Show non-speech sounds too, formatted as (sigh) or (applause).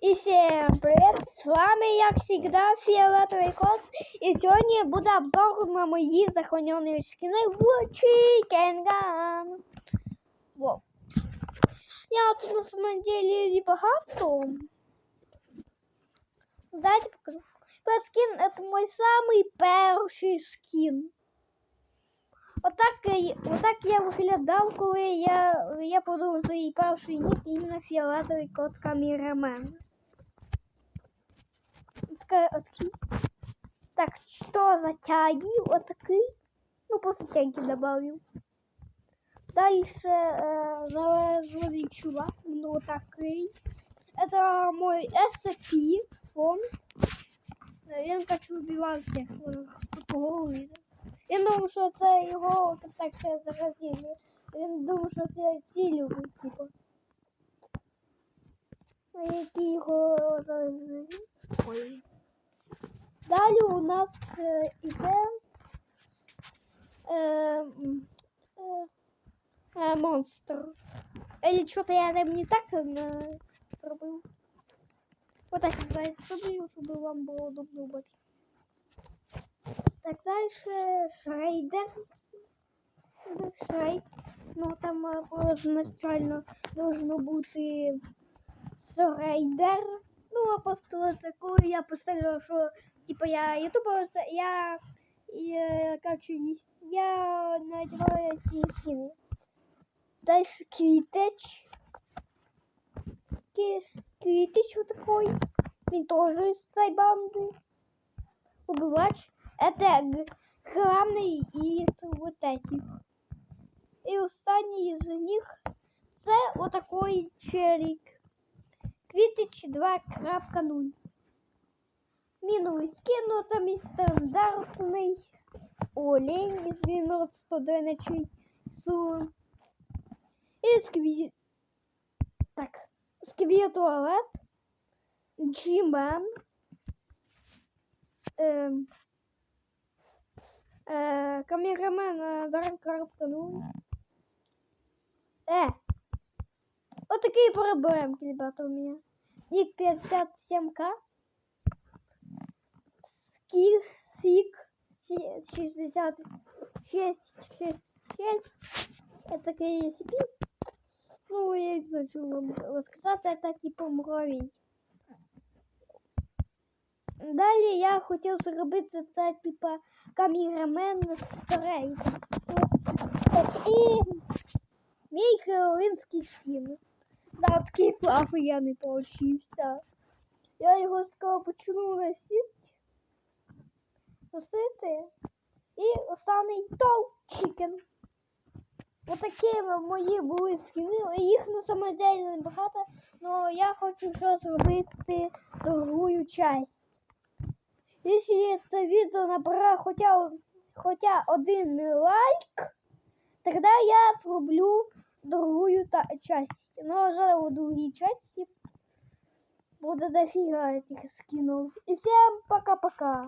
І всем привет! З вами, як завжди, Фіолетовий кот. І сьогодні буде обзор на мої захоронені скини в Chicken Gun. Во. Я тут на самом деле небагато. Дайте покажу. Этот скин это мой самый перший скин. Отак, я- отак я виглядав, коли я, я подумав свій перший нік іменно фіолетовий кот камерамен. Такая отки. Так, что за тяги? Вот такие. Ну, просто тяги добавил. Дальше э, завезли чувак, ну, такой. Это мой SCP фон. Він как вбивав всіх, хто кого увидел. Він думав, що це його так все заразили. Він думав, що це цілі, типу. А які його заразили. Ой. Далі у нас е, іде е, е, е, монстр. Или що-то я там не так зробив. Отак я зробив, щоб вам було удобно бачити. Так, дальше Шрейдер. Шрейд. Ну, там изначально должно бути Шрейдер Ну, а просто такое я поставила, что типа я ютубер, це я, і, е, короче, я надеваю эти скины. Дальше Квитеч. Ки- Квитеч вот такой. Він тоже из этой банды. Убивач. Это г- главный из вот этих. И останній из них це отакой челик. Квітич 2.0. Міновий скин, ну там і стандартний олень із 90 ночей су. І скві... Так, скві туалет. Джімен. Ем... Е, камерамен е, Дарк.0. Е, такие проблемки, ребята, у меня. Ник 57к. Ски, сик, 66, 66. Это такие. Ну, я не знаю, что вам рассказать. Это типа муравей. Далі я хотів зробити це, типа, камерамен стрейт. І мій херовинський скін. Да, такий (laughs) плавий я не получився. Я його скоро почну носити. Носити. І останній тол чікен. Отакі мої були скіни. Їх на самом деле небагато, але я хочу ще зробити другу часть. Якщо це відео набере хоча, хоча один лайк, тогда я зроблю другую та часть. Но жаль, у другой части буде дофига этих скинов. И всем пока-пока.